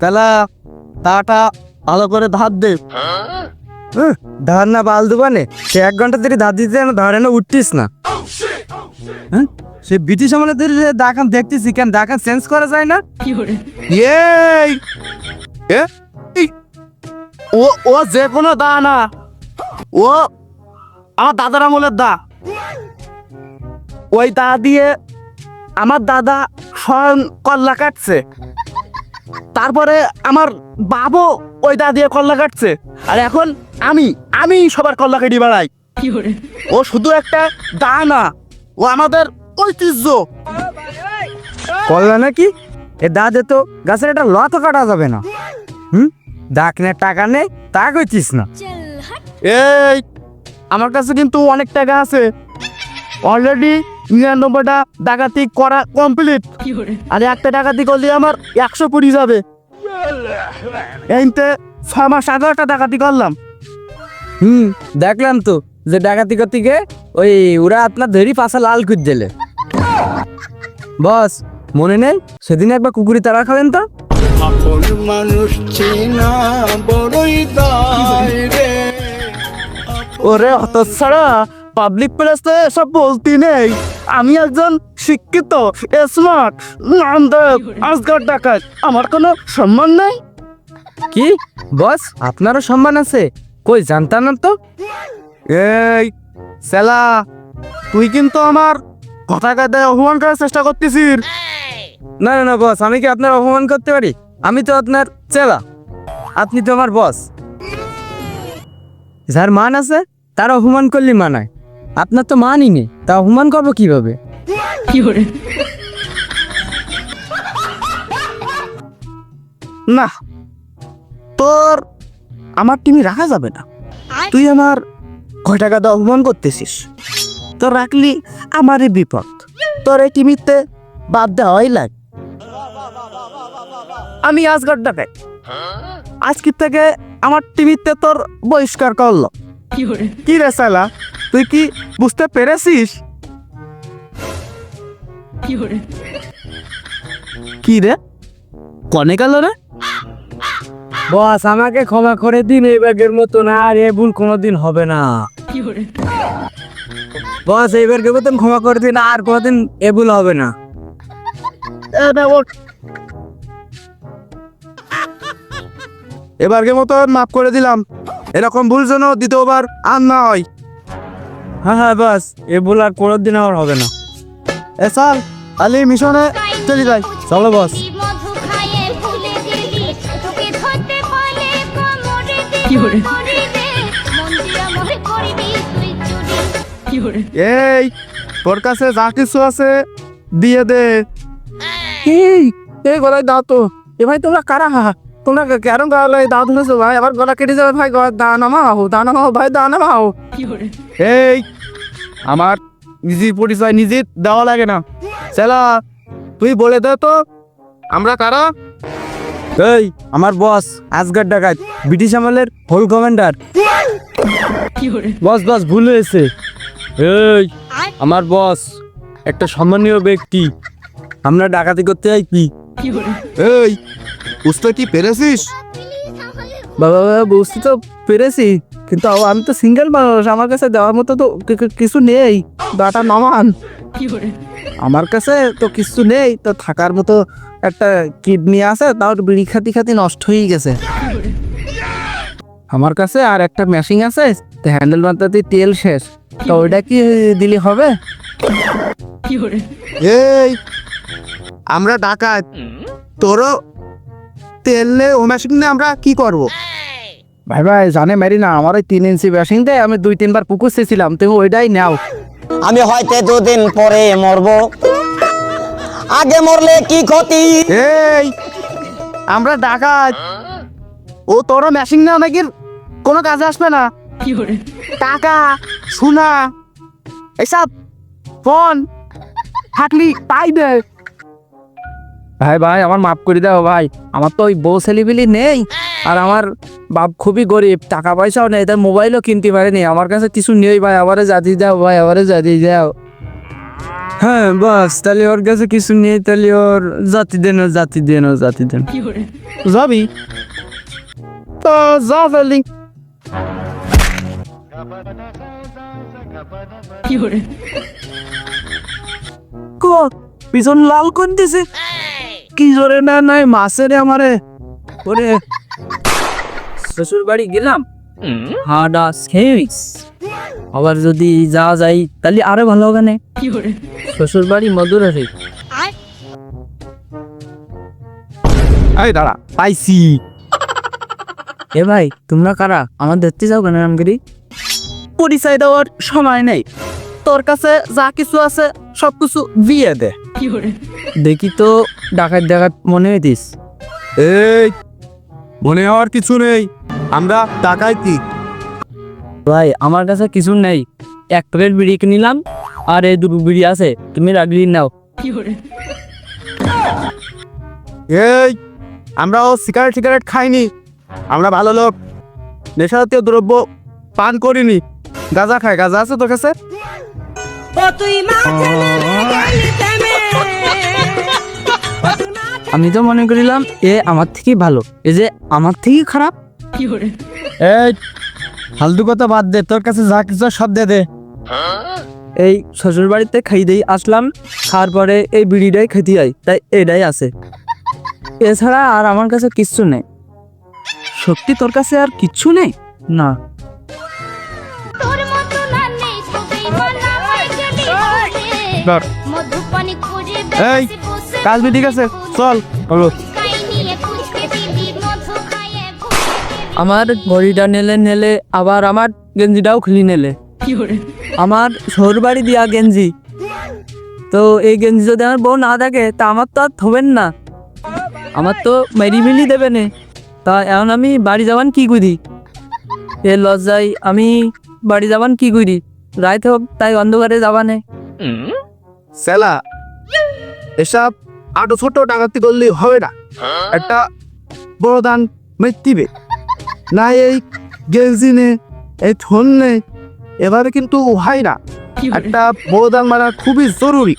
তাহলে তাটা ভালো করে ধার দে। ধার না বাল দোকানে সে এক ঘণ্টা ধরে ধার দিতে ধরে না উঠতিস না। হ্যাঁ? সে ব্রিটিশ আমলে ধরে দেখান দেখতেছি কেন? দেখান চেঞ্জ করা যায় না? এই এ ও ও যে কোনো দা না। ও আমার দাদার আমলের দা। ওই দা দিয়ে আমার দাদা স্বয়ং কল্লা কাটছে। তারপরে আমার বাবু ওই দা দিয়ে কল্লা কাটছে। আর এখন আমি আমি সবার কল্লা কেটে বেড়াই। ও শুধু একটা দা না ও আমাদের ঐতিহ্য। করলা নাকি? এ দা দে তো গাছের একটা লতা কাটা যাবে না। হুম? ডাকনের টাকা নেই তা কইছিস না। এই আমার কাছে কিন্তু অনেক টাকা আছে। অলরেডি নিরানব্বইটা ডাকাতি করা কমপ্লিট আর একটা ডাকাতি করলে আমার একশো পড়ি যাবে। এইতে ছয় মাস আগে একটা ডাকাতি করলাম। হুম দেখলাম তো যে ডাকাতি করতে গিয়ে ওই ওরা আপনার ধরি পাশা লাল করে দিলে। বস মনে নেই? সেদিন একবার কুকুরি তারা খাবেন তো? মানুষ চেনা বড়ই দায় রে। ওরে অত ছাড়া পাবলিক প্লেসে এসব বলতে নেই। আমি একজন শিক্ষিত স্মার্ট নামদেব আজগার ডাকাত। আমার কোনো সম্মান নেই। কি? বস আপনারও সম্মান আছে? কই জানতাম না তো? এই সেলা তুই কিন্তু আমার কথা কাদায় অপমান করার চেষ্টা করতেছিস। না না না বস আমি কি আপনার অপমান করতে পারি? আমি তো আপনার চেলা আপনি তো আমার বস। যার মান আছে তার অপমান করলে মানায়। আপনার তো মানই নেই। তা অপমান করব কীভাবে? না তোর আমার টিমি রাখা যাবে না। তুই আমার কয় টাকা দিয়ে অপমান করতেছিস? তোর রাখলি আমারই বিপদ। তোর এই টিমিতে বাদ দেওয়াই লাগ। আমি আজগর ডাকাই আজকে থেকে আমার টিভিতে তোর বহিষ্কার করল। কি রে সালা তুই কি বুঝতে পেরেছিস? কি রে? কনে গেল রে? বস আমাকে ক্ষমা করে দিন এই ব্যাগের মতো না আর এ ভুল কোনোদিন হবে না। বস এই ব্যাগের মতন ক্ষমা করে দিন আর কোনোদিন এ ভুল হবে না। এবারকে মতো মাফ করে দিলাম। এরকম ভুল যেন দ্বিতীয়বার আর না হয়। হ্যাঁ হ্যাঁ বস। এ ভুল আর কোনো দিন আর হবে না। এ চল আলি মিশনে চলে যাই। চলো বস। এই তোর কাছে যা কিছু আছে দিয়ে দে। এই এই গলায় দাও তো। এ ভাই তোমরা কারা? হা তোমরা কেন গলায় দাও ধরেছো ভাই? আবার গলা কেটে যাবে ভাই গলা দা নামাও দা নামাও ভাই দা নামাও এই আমার নিজের পরিচয় নিজে দেওয়া লাগে না। চেলা তুই বলে দে তো আমরা কারা? এই আমার বস আজগার ডাকাত ব্রিটিশ আমলের হোল কমান্ডার। বস বস ভুল হয়েছে। এই আমার বস একটা সম্মানীয় ব্যক্তি। আমরা ডাকাতি করতে যাই কি এই বুঝতে কি পেরেছিস? বাবা বাবা বুঝতে তো পেরেছি। কিন্তু আমি তো সিঙ্গেল মানুষ, আমার কাছে দেওয়ার মতো তো কিছু নেই। দাটা নমান আমার কাছে তো কিছু নেই, তো থাকার মতো একটা কিডনি আছে, তাও বিড়ি খাতি খাতি নষ্ট হয়ে গেছে। আমার কাছে আর একটা মেশিন আছে, তো হ্যান্ডেল মারতে তেল শেষ। তো ওইটা কি দিলে হবে? এই, আমরা ডাকাত। তোরও তেল নে, ও মেশিন আমরা কি করব? ভাই ভাই জানে মেরি না আমার ওই তিন ইঞ্চি মেশিন দেয় আমি দুই তিনবার পুকুর চেয়েছিলাম তুমি ওইটাই নাও। আমি হয়তো দুদিন পরে মরবো। আগে মরলে কি ক্ষতি? এই আমরা ডাকাত। ও তোরও মেশিন না নাকি? কোনো কাজে আসবে না। টাকা সোনা এসব ফোন থাকলি তাই দে। ভাই ভাই আমার মাফ করে দাও ভাই। আমার তো ওই বউ ছেলেপিলি নেই। আর আমার বাপ খুবই গরিব টাকা পয়সাও নেই তার মোবাইলও কিনতে পারেনি। আমার কাছে কিছু নেই ভাই আবারে জাতি দাও ভাই আবারে জাতি দাও। হ্যাঁ বাস তাহলে ওর কাছে কিছু নেই তাহলে ওর জাতি দেন জাতি দেন জাতি দেন। যাবি? তো যা ফেলি কো পিছন লাল কোন দিছে কি জোরে? না নাই মাছের আমারে। ওরে। শ্বশুর বাড়ি গেলাম। হাডা খেয়েছিস আবার যদি যা যাই তাহলে আরও ভালো হবে না? শ্বশুর বাড়ি মধুর আছে এই দাঁড়া পাইছি। এ ভাই তোমরা কারা? আমার ধরতে যাও কেন রামগিরি পরিচয় দেওয়ার সময় নেই। তোর কাছে যা কিছু আছে সব কিছু দিয়ে দে। দেখি তো ডাকাত ডাকাত মনে হইতিস। এই মনে হওয়ার কিছু নেই। আমরা ডাকাইতি ভাই আমার কাছে কিছু নেই। এক প্লেট বিড়ি নিলাম আর এই দুটো বিড়ি আছে তুমি রাগলি নাও। এই আমরা ও সিগারেট সিগারেট খাইনি। আমরা ভালো লোক। নেশা জাতীয় দ্রব্য পান করিনি। গাঁজা খাই গাঁজা আছে তোর কাছে? আমি তো মনে করিলাম এ আমার থেকেই ভালো। এ যে আমার থেকেই খারাপ। এই ফালতু কথা বাদ দে তোর কাছে যা কিছু সব দে দে। এই শ্বশুর বাড়িতে খাই দেই আসলাম খাওয়ার পরে এই বিড়িটাই খেতে যাই তাই এটাই আছে। এছাড়া আর আমার কাছে কিচ্ছু নেই। সত্যি তোর কাছে আর কিচ্ছু নেই? না। ধর। এই, বেশি কাজ বি ঠিক আছে? চল আমার ঘড়িটা নেলে নেলে আবার আমার গেঞ্জিটাও খুলি নেলে। আমার শহর বাড়ি দিয়া গেঞ্জি। তো এই গেঞ্জি যদি আমার বউ না থাকে তা আমার তো আর থবেন না। আমার তো মেরি মিলি দেবে নে। তা এখন আমি বাড়ি যাবান কি করি? এ লজ্জায় আমি বাড়ি যাবান কি করি? রাইতে হোক তাই অন্ধকারে যাবানে সেলা এসব আটো ছোট ডাকাতি করলে হবে না। একটা বড় দান মৃত্যুবে। না এই গেঞ্জি নে এই থন নে এভাবে কিন্তু হয় না। একটা বড় দান মারা খুবই জরুরি।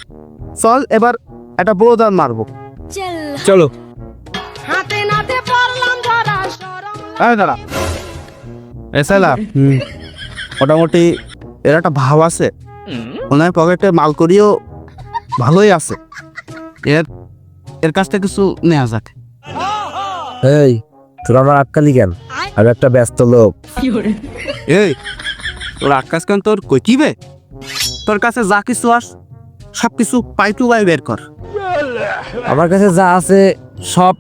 চল এবার একটা বড় দান মারবো। চলো। হাতে নাতে পড়লাম ধরা সরম দাঁড়া। এ সেলা মোটামুটি এর একটা ভাব আছে। ওনার পকেটে মাল করিও ভালোই আছে। এর এর কাছ থেকে কিছু নেওয়া যাক। এই তোর আমার আটকালি কেন? আমি একটা ব্যস্ত লোক। এই তোর আকাশ কেন তোর কইটিবে তোর কাছে যা কিছু আস সব কিছু পাই টু পাই বের কর। আমার কাছে যা আছে সব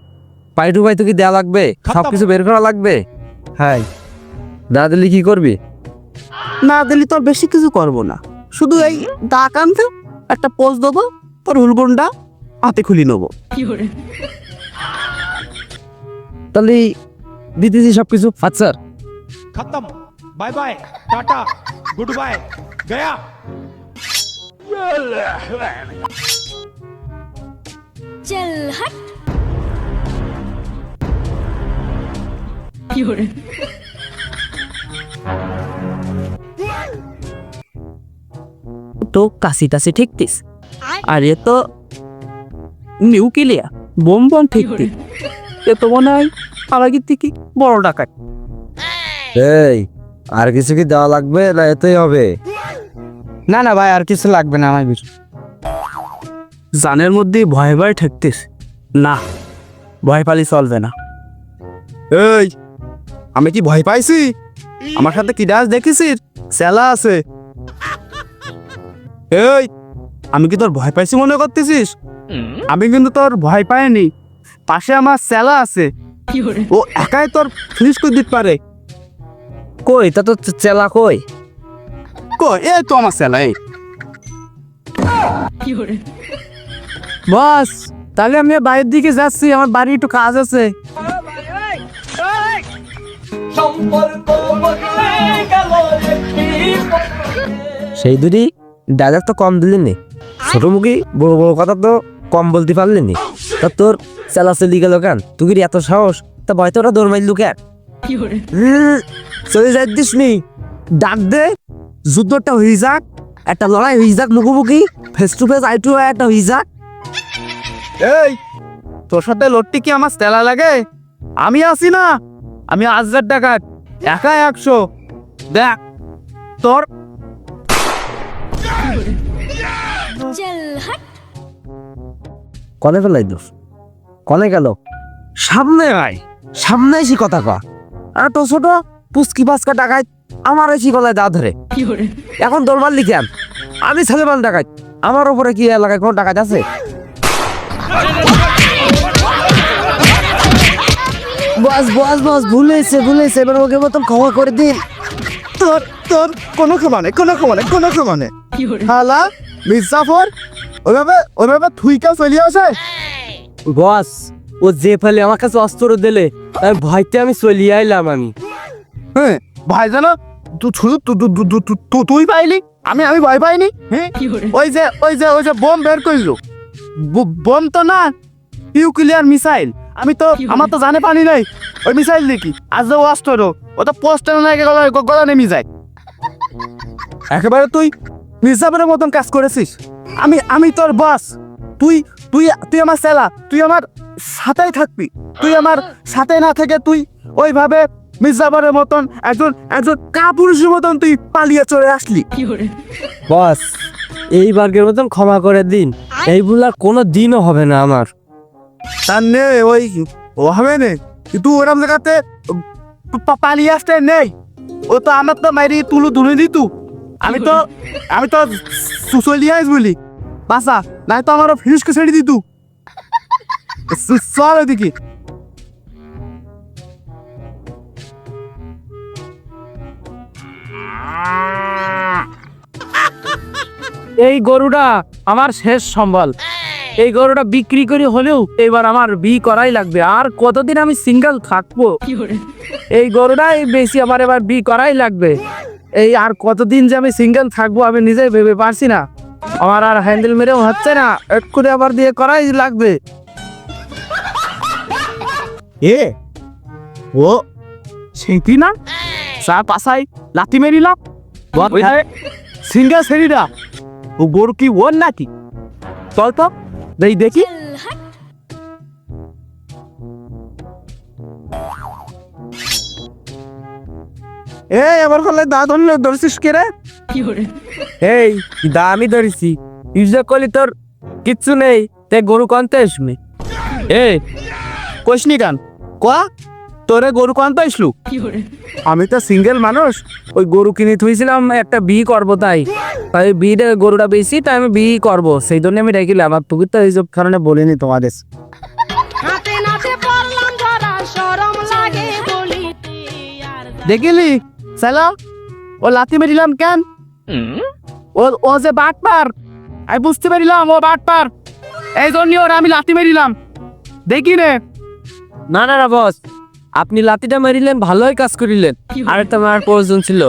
পাই টু পাই তো কি দেওয়া লাগবে সব কিছু বের করা লাগবে। হ্যাঁ না দিলে কি করবি? না দিলি তোর বেশি কিছু করব না। শুধু এই দা কানতে একটা পোজ দেবো তোর হুলগুনটা হাতে খুলি নেব। তাহলে দিতেছি সব কিছু খতম। Bye bye. Tata. Good bye. Gaya. চল হট। কি তো কাশি টাসি ঠিকতিস। আর এ তো নিউক্লিয়ার বোম বম ঠিকতি এ তো মনে হয় আলাগির থেকে বড় ডাকাত। এই আর কিছু কি দেওয়া লাগবে না এতেই হবে? না না ভাই আর কিছু লাগবে না আমার কিছু জানের মধ্যে ভয় ভয় ঠেকতিস। না ভয় পালি চলবে না। এই আমি কি ভয় পাইছি? আমার সাথে কি ডাস দেখেছিস? সেলা আছে। এই আমি কি তোর ভয় পাইছি মনে করতেছিস? আমি কিন্তু তোর ভয় পাইনি। পাশে আমার সেলা আছে। ও একাই তোর ফিনিশ করে দিতে পারে। কই তা তো চেলা কই? কই এ তো আমার সেলা এই। বস তাহলে আমি বাইরের দিকে যাচ্ছি আমার বাড়ি একটু কাজ আছে। সেই দুটি? ডায়লগ তো কম দিলি নি ছোট মুখি বড় বড় কথা তো কম বলতে পারলি নি তা তোর চেলা চলি গেল কেন? তুই কি এত সাহস? তা ভয়তো ওরা দৌড় মারলু কেন চলে যাই দিস নি। ডাক দে যুদ্ধটা হয়ে যাক একটা লড়াই হয়ে যাক মুখোমুখি face to face eye to eye একটা হয়ে যাক। এই তোর সাথে লড়তে কি আমার তেলা লাগে? আমি আছি না। আমি হাজার টাকার একা একশো। দেখ তোর কনে ফেলাই দোষ? কনে গেল। সামনে আয় সামনে এসে কথা কয়। আর তো ছোট পুস্কি পাঁচকা টাকায় আমার এসে গলায় দা ধরে। এখন দরবার লিখান আমি সালেমান ডাকাত আমার উপরে কি এলাকায় কোনো ডাকাত আছে? বস বস বস ভুলেছে ভুলেছে এবার ওকে মতন ক্ষমা করে দিন। তোর তোর কোনো ক্ষমা নেই কোনো ক্ষমা নেই কোনো ক্ষমা নেই। হালা মির্জাফর ওইভাবে ওইভাবে থুইকা চলিয়ে আসে। বস ও যে ফেলে আমার কাছে অস্ত্র দিলে তাই ভয়তে আমি চলিয়ে আইলাম আমি। হ্যাঁ ভাই জানো তুই পাইলি? আমি আমি ভয় পাইনি? হ্যাঁ ওই যে ওই যে ওই যে বোম বের করল ব- বোম তো না নিউক্লিয়ার মিসাইল। আমি তো আমার তো জানে পানি নাই। ওই মিসাইল দেখি আজ যে অস্ত্র ও তো পোস্টার না গলা গলা নেমে যায়। একেবারে তুই মির্জাফরের মতন কাজ করেছিস। আমি আমি তোর বস তুই তুই তুই আমার সেলা। তুই আমার সাথেই থাকবি। তুই আমার সাথে না থেকে তুই ওইভাবে মির্জাফরের মতন একজন একজন কাপুরুষের মতন তুই পালিয়ে চলে আসলি। বস এইবারকের মতন ক্ষমা করে দিন। এই ভুল আর কোনো দিনও হবে না আমার। তার নে ওই ও হবে নে। কিন্তু ওরম জায়গাতে পালিয়ে আসতে নেই। ও তো আমার তো মারি তুলু ধুলে দিতু আমি তো আমি তো চলিয়ে বলি। বাসা নাই তো আমারও ফিনিশকে ছেড়ে দিতু চল ওদিকে এই গরুটা আমার শেষ সম্বল। এই গরুটা বিক্রি করে হলেও এবার আমার বি করাই লাগবে। আর কতদিন আমি সিঙ্গেল থাকব? এই গরুটাই বেশি আমার এবার বি করাই লাগবে। এই আর কতদিন যে আমি সিঙ্গেল থাকব আমি নিজেই ভেবে পারছি না। আমার আর হ্যান্ডেল মেরেও হচ্ছে না। এক্ষুনি আবার দিয়ে করাই লাগবে। এ? ও? সেইটি না? চা পাশাই লাথি মেরিলাম। সিঙ্গেল সেরিরা ও গরু কি ওর নাকি? চল তো দেই দেখি। এই আবার করলে দা ধরলে ধরছিস কে রে? এই দা আমি ধরেছি। ইউজা করলি তোর কিচ্ছু নেই তে গরু কনতে আসবে। এ কইসনি গান কোয়া তোরে গরু কানতে আসলু? আমি তো সিঙ্গেল মানুষ ওই গরু কিনে থুইছিলাম একটা বি করব তাই। তাই বিটা গরুটা বেশি তাই আমি বি করব। সেই জন্য আমি রেখিলাম আর তুই তো এইসব কারণে বলিনি তোমাদের। দেখিলি? সালা ও লাথি মেরিলাম কেন? ও ও যে বাট পার আমি বুঝতে পারিলাম ও বাট পার এই জন্য ওর আমি লাথি মেরিলাম। দেখি রে না না না বস। আপনি লাতিটা মারিলেন ভালোই কাজ করিলেন। আর একটা মার প্রয়োজন ছিল।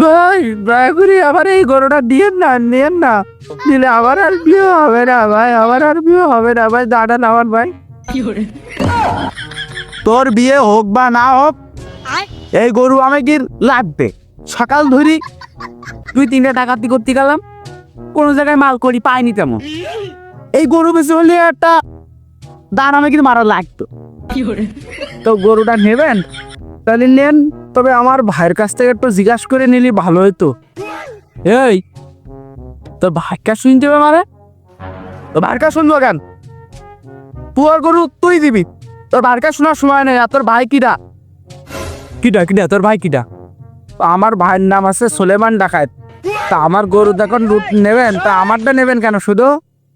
ভাই দয়া করে আবার এই গরুটা দিয়ে না নিয়েন না। দিলে আবার আর বিয়ে হবে না ভাই। আবার আর বিয়ে হবে না ভাই। দাঁড়ান আমার ভাই। তোর বিয়ে হোক বা না হোক এই গরু আমাকে লাগবে সকাল ধরি দুই তিনটা ডাকাতি করতে গেলাম। কোনো জায়গায় মাল করি পাইনি তেমন। এই গরু বেশি হলে একটা দান আমাকে মারা লাগতো। তো গরুটা নেবেন? তাহলে নেন তবে আমার ভাইয়ের কাছ থেকে একটু জিজ্ঞাসা করে নিলি ভালো হতো এই তোর ভাগ্যা শুনতে হবে মানে তোর ভাগ্যা শুনব কেন? তুই গরু তুই দিবি। তোর ভাগ্যা শোনার সময় নেই আর তোর ভাই কিরা কিটা কিটা তোর ভাই কিটা আমার ভাইয়ের নাম আছে সোলেমান ডাকাত। তা আমার গরু দেখুন লুট নেবেন তা আমারটা নেবেন কেন শুধু?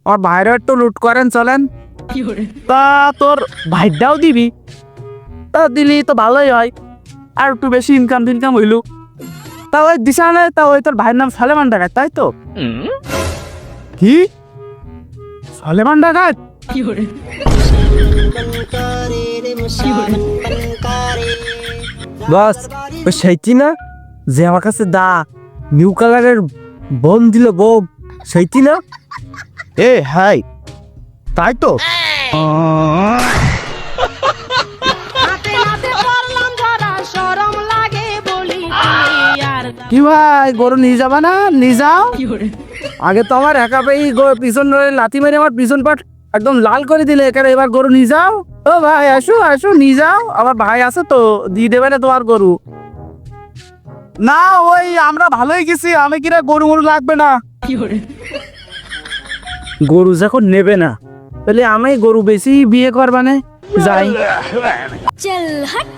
আমার ভাইয়েরও একটু লুট করেন চলেন। তা তোর ভাইটাও দিবি? তা দিলি তো ভালোই হয়। আর একটু বেশি ইনকাম টিনকাম হইল। তা ওই দিশা নেই তা ওই তোর ভাইয়ের নাম সলেমান ডাকাত তাই তো? কি? সলেমান ডাকাত? বস ওই সেইটি না? যে আমার কাছে দা নিউ কালারের বোম দিল বোম সেইটি না? এ হাই তাই তো? হাতে নাতে পড়লাম ধরা শরম লাগে বলিতে আর কি ভাই গরু নিয়ে যাবা না? নিয়ে যাও। আগে তো আমার একা পেয়ে পিছন ধরে লাথি মেরে আমার পিছন পাট একদম লাল করে দিলে এখানে এবার গরু নিয়ে যাও। ও ভাই আসো আসো নিয়ে যাও। আমার ভাই আছে তো দিয়ে দেবে না তোমার গরু। না ওই আমরা ভালোই গেছি আমি কিনা গরু গরু লাগবে না? গরু যখন নেবে না তাহলে আমি গরু বেশি বিয়ে করবানে? যাই। চল হট।